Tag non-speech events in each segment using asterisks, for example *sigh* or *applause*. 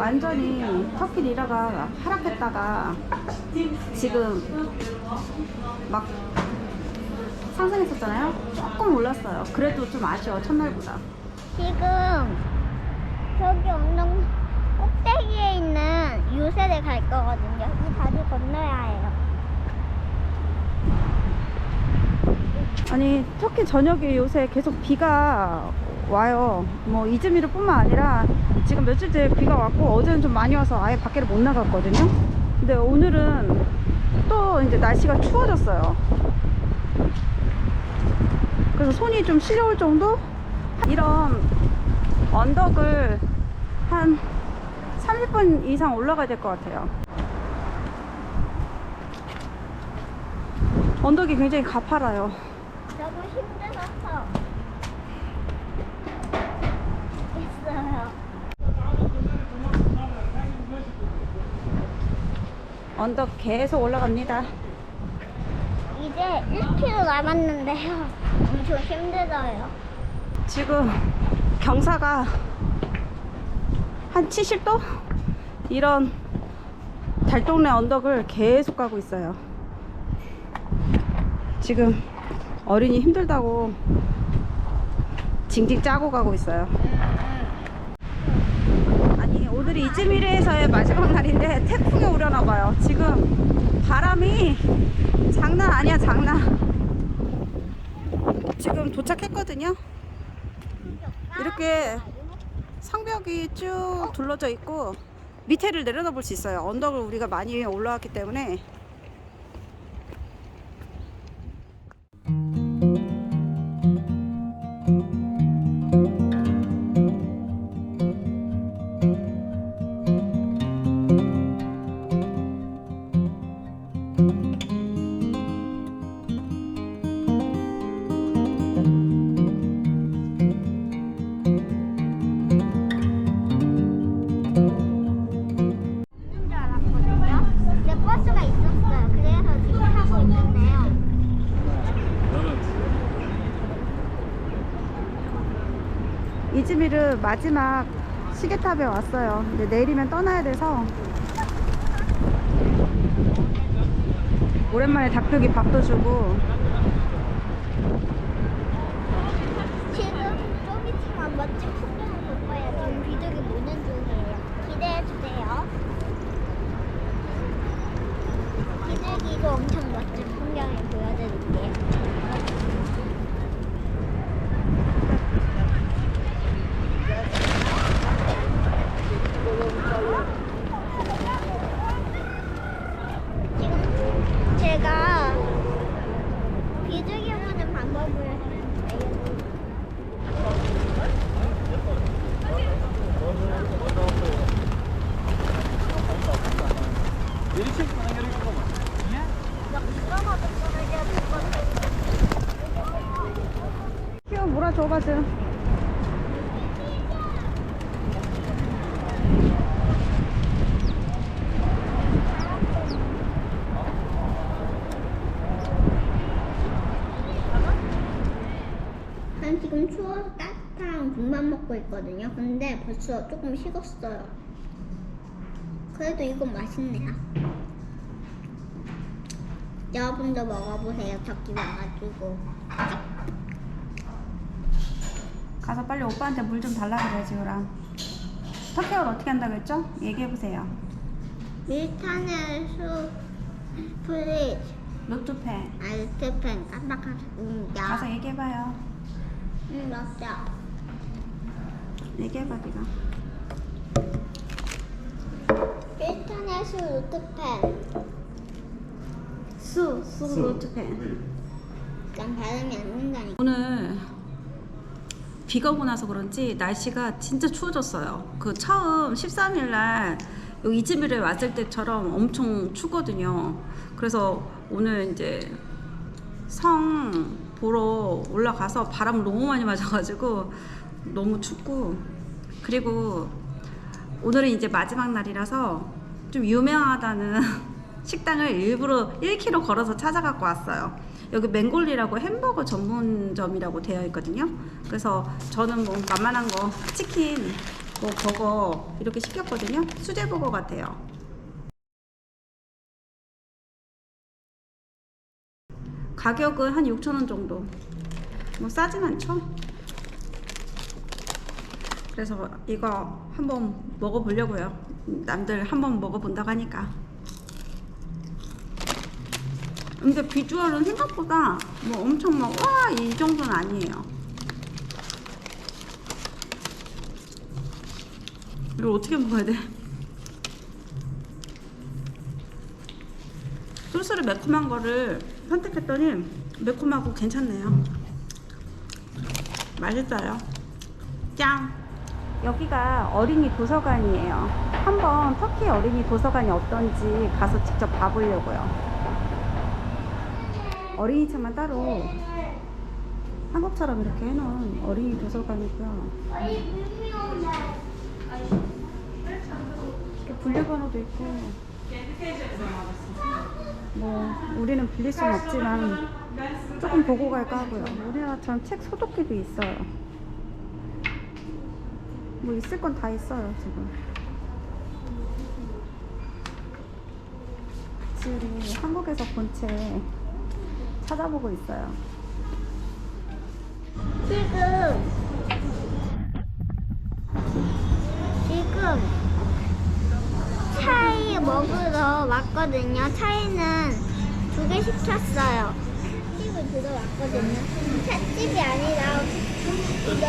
완전히 터키 리라가 하락했다가 지금 막 상승했었잖아요. 조금 올랐어요. 그래도 좀 아쉬워 첫날보다. 지금 저기 언덕 꼭대기에 있는 요새를 갈 거거든요. 이 다리 건너야 해요. 아니 터키 전역에 요새 계속 비가 와요. 뭐 이즈미르 뿐만 아니라 지금 며칠째 비가 왔고 어제는 좀 많이 와서 아예 밖에를 못 나갔거든요. 근데 오늘은 또 이제 날씨가 추워졌어요. 그래서 손이 좀 시려울 정도? 이런 언덕을 한 30분 이상 올라가야 될 것 같아요. 언덕이 굉장히 가파라요. 너무 힘들어서 있어요. 언덕 계속 올라갑니다. 이제 1km 남았는데요. 엄청 힘들어요. 지금 경사가 한 70도? 이런 달동네 언덕을 계속 가고 있어요. 지금 어린이 힘들다고 징징 짜고 가고 있어요. 오늘이 이즈미르에서의 마지막 날인데 태풍이 오려나 봐요. 지금 바람이 장난 아니야 장난. 지금 도착했거든요. 이렇게 성벽이 쭉 둘러져 있고 밑에를 내려다 볼 수 있어요. 언덕을 우리가 많이 올라왔기 때문에 이즈미르 마지막 시계탑에 왔어요. 근데 내리면 떠나야 돼서 오랜만에 닭뼈기 밥도 주고 지금 좀 있으면 멋진 풍경을 볼 거예요. 지금 비둘기 모는 중이에요. 기대해 주세요. 비둘기도 엄청 멋진 풍경을 보여드릴게요. 제가 비둘기 보는 방법을. 키워 몰아줘봐 좀. 난 지금 추워서 따뜻한 국만 먹고 있거든요. 근데 벌써 조금 식었어요. 그래도 이건 맛있네요. 여러분도 먹어보세요. 저기 와가지고. 가서 빨리 오빠한테 물 좀 달라 그래 지우랑. 터키어를 어떻게 한다고 했죠? 얘기해 보세요. 밀탄의 수 플리즈 루트펜. 알트펜 깜빡했습니다. 가서 얘기해봐요. 응. 얘기해봐 네가. 밀탄의 수 루트펜. 수, 수 루트펜. 난 발음이 안 된다니까. 오늘 비가 오고 나서 그런지 날씨가 진짜 추워졌어요. 그 처음 13일 날 여기 이즈미르에 왔을 때처럼 엄청 춥거든요. 그래서 오늘 이제 성 보러 올라가서 바람을 너무 많이 맞아가지고 너무 춥고 그리고 오늘은 이제 마지막 날이라서 좀 유명하다는 *laughs* 식당을 일부러 1km 걸어서 찾아갖고 왔어요. 여기 맹골리라고 햄버거 전문점이라고 되어 있거든요. 그래서 저는 뭐 만만한 거 치킨 뭐 버거 이렇게 시켰거든요. 수제 버거 같아요. 가격은 한 6,000원 정도. 뭐 싸진 않죠? 그래서 이거 한번 먹어보려고요. 남들 한번 먹어본다고 하니까. 근데 비주얼은 생각보다 뭐 엄청 막 와 이 정도는 아니에요. 이걸 어떻게 먹어야 돼? 소스를 매콤한 거를 선택했더니 매콤하고 괜찮네요. 맛있어요. 짱! 여기가 어린이 도서관이에요. 한번 터키 어린이 도서관이 어떤지 가서 직접 봐보려고요. 어린이 책만 따로 한국처럼 이렇게 해놓은 어린이 도서관이고요. 이렇게 분류번호도 있고 뭐 우리는 빌릴 수는 없지만 조금 보고 갈까 하고요. 우리나라처럼 책 소독기도 있어요. 뭐 있을 건 다 있어요 지금. 지금 한국에서 본 책 찾아보고 있어요. 지금 지금 먹으러 왔거든요. 차이는 두 개 시켰어요. 집을 들어왔거든요. 찻집이 아니라 이런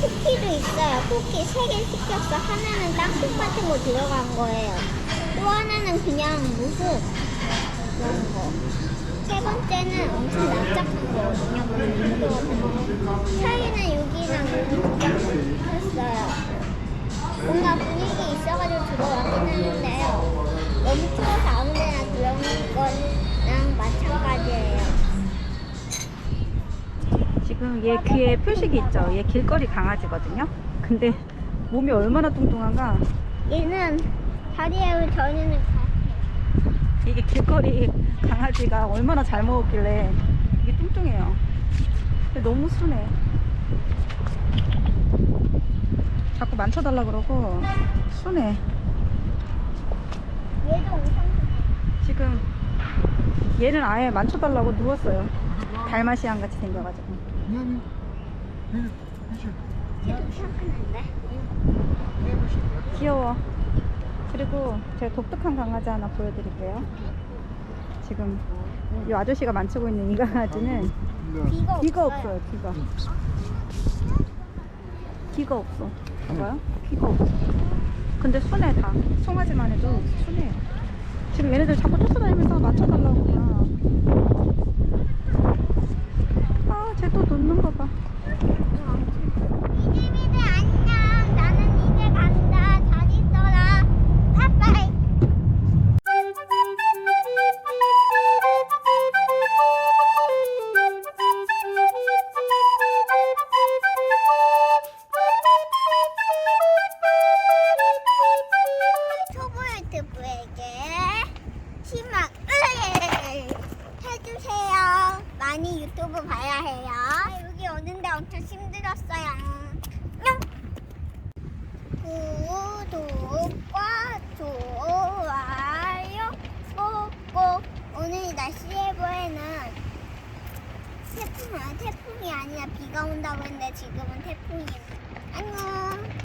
쿠키도 있어요. 쿠키 세 개 시켰어. 하나는 땅콩 같은 거 들어간 거예요. 또 하나는 그냥 무슨 그런 거. 세 번째는 엄청 납작한 거거든요. 차이는 여기랑 여기 시켰어요. 뭔가 분위기 있어가지고 들어왔긴 하는데요. 너무 추워서 아무 데나 들어오는 거랑 마찬가지예요. 지금 얘 귀에 표식이 있죠. 얘 길거리 강아지거든요. 근데 몸이 얼마나 뚱뚱한가? 얘는 다리에 저리는 가. 이게 길거리 강아지가 얼마나 잘 먹었길래 이게 뚱뚱해요. 근데 너무 순해. 만져달라 그러고 순해. 지금 얘는 아예 만져달라고 누웠어요. 달마시안 같이 생겨가지고. 귀여워. 그리고 제가 독특한 강아지 하나 보여드릴게요. 지금 이 아저씨가 만지고 있는 이 강아지는 귀가. 없어요. 귀가. 귀가 없어. 귀가 없어. 근데 순해 다. 송아지만 해도 순해요. 지금 얘네들 자꾸 쫓아다니면서 맞춰달라고 그냥. 아, 쟤 또 놓는 거 봐. 태풍이 아니라 비가 온다고 했는데 지금은 태풍이에요. 안녕.